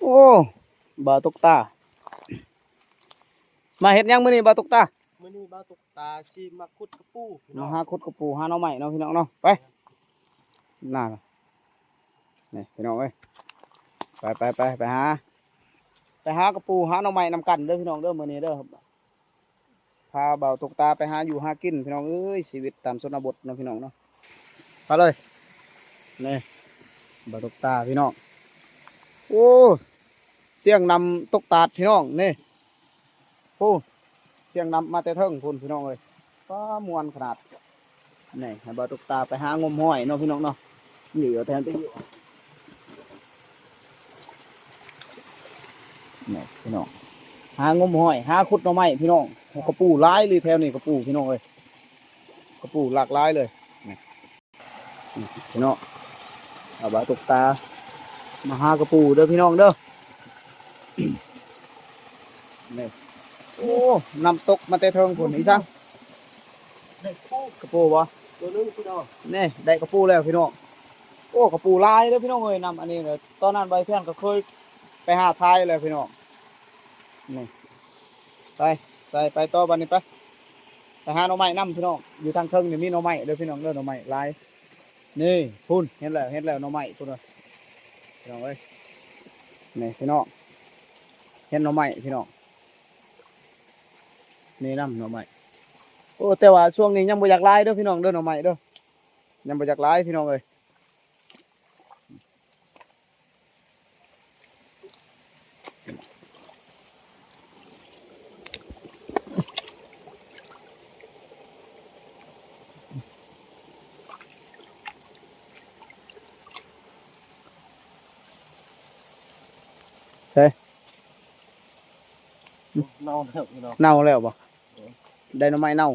โอ้บาตุกตา มาเฮ็ดหยังมื้อนี้บาตุกตามื้อนี้บ่าวตกตาสิมาขุดกระปูพี่น้เนาะองหาขุดกระปูหาหน่อไม้เนาะพี่น้องเนาะไปน่าล่ะนี่พี่น้องเอ้ยไปไปไปไปหาไปหากระปูหาหน่อไม้นำกันเด้อพี่น้องเด้อมื้อนี้เด้อครับพาเบาตกตาไปหาอยู่หากินพี่น้องเอ้ยชีวิตตามชนบทเนาะพี่น้องเนาะไปเลยนี่เบาตกตาพี่น้องโอ้ เสียงนำตกตาดพี่น้องนี่โอ้เสียงนำมาแต่เทิงพุ่นพี่น้องเอ้ยฟ้ามวนขนาดนี่ให้บาตุกตาไปหางมห้อยเนาะพี่น้องเนาะเหลือแทนที่อยู่นี่พี่น้องหางมห้อยหาขุดหน่อไม้พี่น้องกระปูหลายเลยแถวนี้กระปูพี่น้องเลยกระปูหลากหลายเลยนี่พี่น้องเอาบาตกตามาหากระปูเด้อพี่น้องเด้อ นี่โอ้น้ำตกมาแต่เทิงพุ่นอีจังได้ปูกระปูบ่ตัวหนึงพี่น้องนี่ได้กระปูแล้วพี่น้องโอ้กระปูลายแล้วพี่น้องเอ้ยนำอันนี้เลยตอนนั้นใบเพื่อนก็เคยไปหาทายเลยพี่น้องนี่ไปใส่ไปต่อบันนี้ไปไปหาหน่อไม้นํพี่น้องอยู่ทางเทิงนี่มีหน่อไม้เด้อพี่น้องเด้อหน่อไม้ลายนี่พุ่นเห็นแล้วเห็นแล้วหน่อไม้พุ่นเลยพี่น้องเอ้ยนี่พี่น้อง เห็นหน่อไม้พี่น้องนี่นํหน่อไม้โอ้แต่ว่าช่วงนี้ยังบ่อยากไล่เด้อพี่น้องเด้อหน่อไม้เด้อยังบ่อยากไล่พี่น้องเอ้ยใช่ เน่าแล้วพี่น้อง เน่าแล้วบ่ได้หน่อไม้เน่า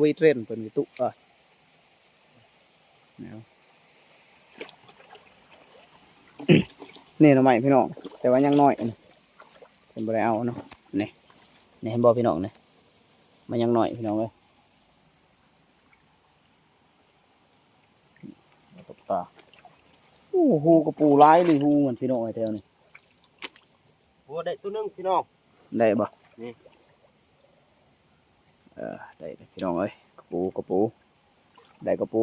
วีเทรนเพิ่นวิตุเออแนวนี่หน่อไม้พี่น้อง แต่ว่ายังน้อยนี่เพิ่นบ่ได้เอาเนาะนี่นี่เห็นบ่พี่น้องนี่มันยังน้อยพี่น้องเอ้ยตบตาโอ้หูกระปูหลายเลยหูมันพี่น้องไอ้แถวนี้โอ้ได้ตัวหนึงพี่น้อง ได้บ่นี่เออได้เลยพี่น้องเอ้ยกระปูกระปู ได้กระปู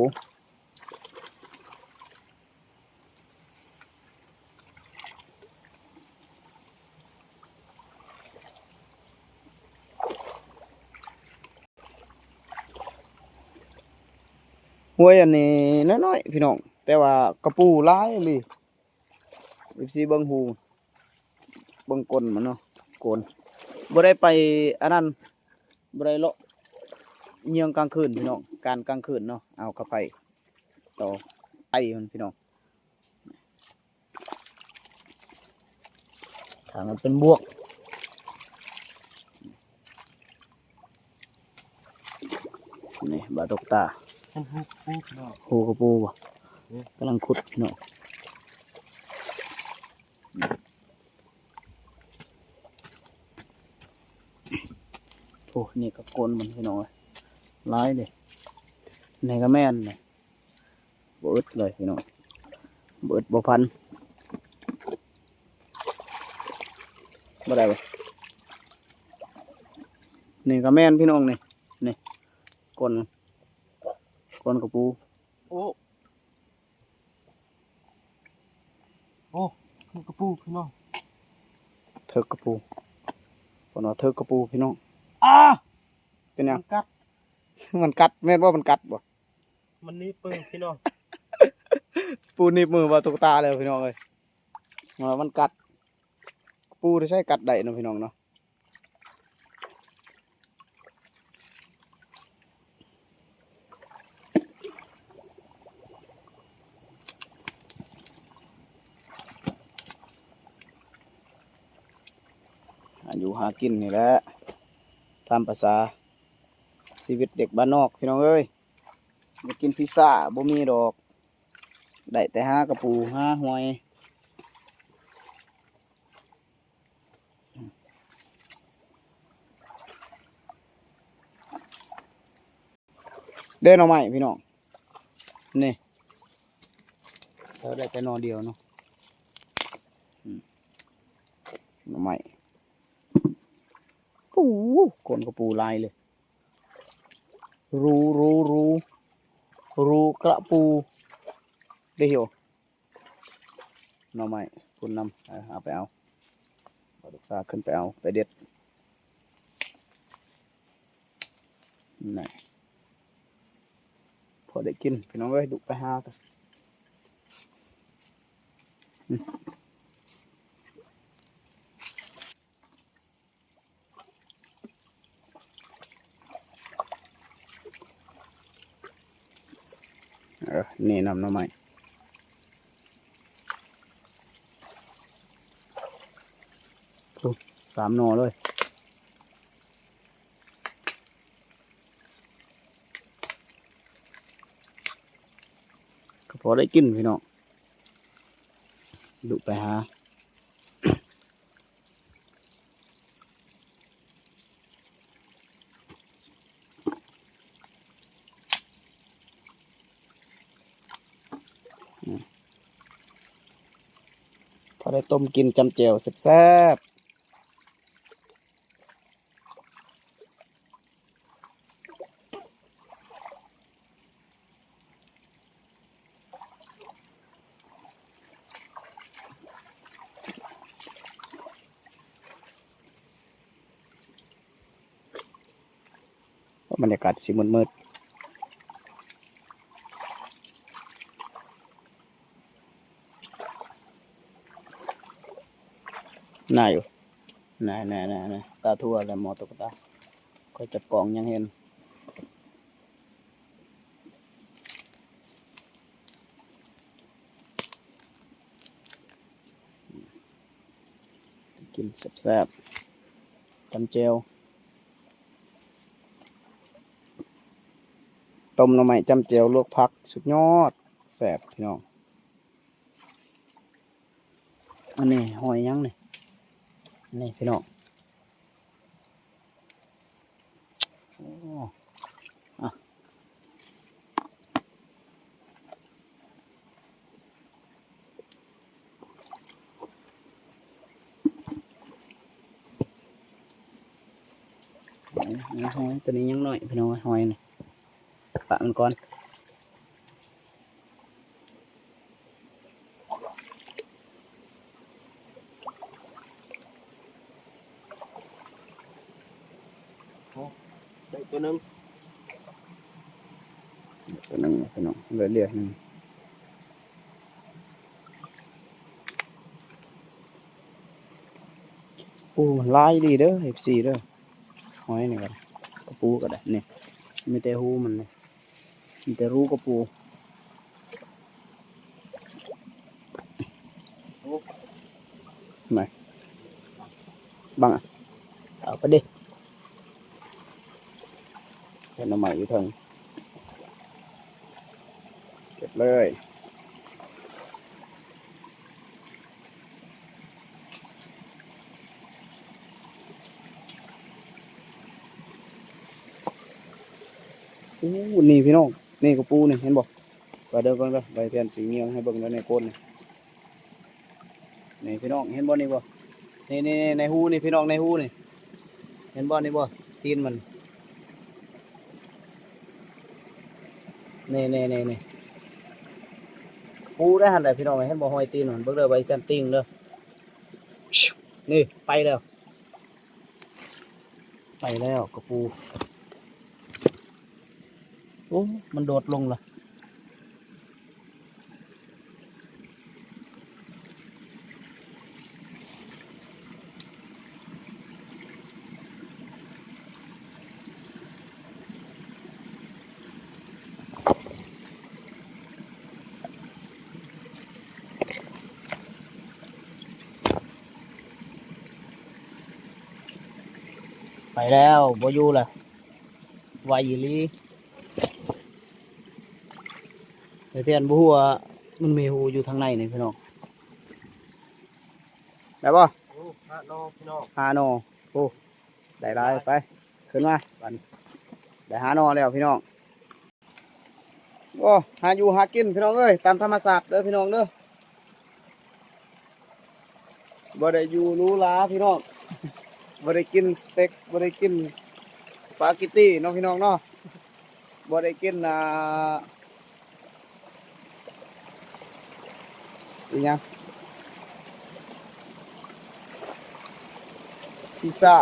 ห้วยอันนี้น้อยๆพี่น้อง แต่ว่ากระปูหลายเลยอีซีเบิ่งหูเบิ่งกลนมันเนาะโกน บ่ได้ไปอันนั้นบ่ได้เลาะเยียงกลางคืนพี่น้องการกลางคืนเนาะเอาเข้าไปต่อไอมันพี่น้องถ้ามันเป็นบวกนี่บาดกตาเห็นหูปูพี่น้อโหกระปูบ่กำลังขุดพี่น้อง โอ้นี่ก็โกนมันพี่น้องเอ้ยร้ายเลยนี่ก็แม่นเลยบอึดเลยพี่น้องบอึดบ่พันบ่ได้บ่นี่ก็แม่นพี่น้องนี่นี่ก้นมันก้นกระปูโอ้โอ้คือกระปูพี่น้องเถิกกระปูปนว่าเถิกกระปูพี่น้องอ้า เป็นหยังมันกัด มันกัดแม่นว่ามันกัดบ่ มันนี่เปิงพี่น้อง ปูหนีบมือว่าตุกตาเลยพี่น้องเอ้ยว่ามันกัด ปูที่ใช้กัดได้เนาะพี่น้องเนาะอายุหากินนี่แหละ ตามภาษาชีวิตเด็กบ้านนอกพี่น้องเอ้ยอยากินพิซซ่าบ่มีดอก ได้แต่ห้ากระปูห้าหอยเดินเอาใหม่พี่น้องนี่เราได้แต่นอนเดียวเนาะอืม ใหม่ ปูคนกระปูลายเลย รูรูรูรูกระปูได้เหี่ยวหน่อไม้คุณนำเอาเอาไปเอาเอาลูกตาขึ้นไปเอาไปเด็ดนี่พอได้กินพี่น้องเอ้ยดุไปหากันอืมเออ นี่นำหน่อไม้สามหน่อเลยก็พอได้กินพี่น้องดูไปหา พอได้ต้มกินจำเจียวแซ่บบรรยากาศสีมืดๆ น่าอยู่น่าน่าน่าน่าตาทั่วแล้วหมอตกตาก็จับกล่องยังเห็นกินแซ่บๆจำเจวต้มหน่อไม้จำเจวลวกผัก สุดยอดแซ่บพี่น้อง อันนี้หอยยังนี่อั นี่พี่น้องโอ้อะหอยหอยตัวนี้ยังหน่อยพี่น้องหอยนี่ปะมันก่อน ได้ตัวหนึง ตัวหนึ่งพี่น้องเหลือเหนึ่งโอ้ลายดีเด้อเอฟซีเด้อหอยนี่ก็ได้กระปูก็ได้เนี่ยมีแต่หูมันนี่มีแต่รูกระปูไหนบังอะเอาไปดิเห็นน้ำใหม่อยู่ทาง บเลย อู้นี่พี่น้อง นี่กระปูนี่เห็นบอกไปเดินก่อนก็ใบเทียนสีเมียงให้เบิ่งแล้วในโคนนี่นี่พี่น้องเห็นบ่นี่บ่นี่นี่นี่ในหูนี่พี่น้องในหูนี่ เห็นบ่นี่บ่ตีนมัน นี่นี่นี่นี่ ปูได้หันได้พี่น้องเห็นบ่หอยตีนหนเบิ่งเด้อใบเทียนติงเด้อนี่ไปแล้ว ไปแล้วกระปูโอ้มันโดดลงละ แล้วบ่อยู่ละวายอีหลีแต่เทียนบ่ฮู้ว่ามันมีหูอยู่ทางในนี่พี่น้องได้ป่ะโอ้ฮะน้องพี่น้องหาโนโอ้ได้ได้ไป ขึ้นมาบันได้หาโนแล้วพี่น้องโอ้หาอยู่หากินพี่น้องเอ้ยตามธรรมศาสตร์เด้อพี่น้องเด้อบ่ได้อยู่หรูหราพี่น้อง บ่ได้กินสเต็กบ่ได้กินสปาเกตตี้เนาะพี่น้องเนาะบ่ได้กินอ่าอีหยังพิซซ่า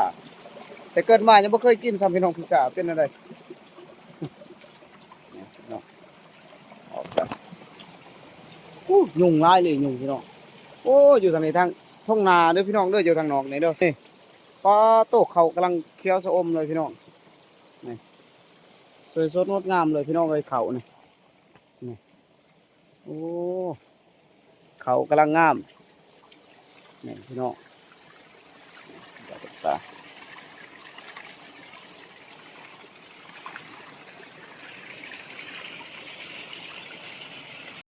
แต่เกิดมายังบ่เคยกินซ้ำพี่น้องพิซซ่าเป็นอะไรเนี่ยพี่น้องออกจากอู้ยุงหลายเลยยุงพี่น้องโอ้อยู่ทางนี้ทางทุ่งนาเด้อพี่น้องเด้ออยู่ทางนอกนี่เด้อ ปลาโตกเขากำลังเคี้ยวสะอมเลยพี่น้องนี่สวยสดงดงามเลยพี่น้องเลยเขานี่นี่โอ้เขากำลังงามนี่พี่น้องตา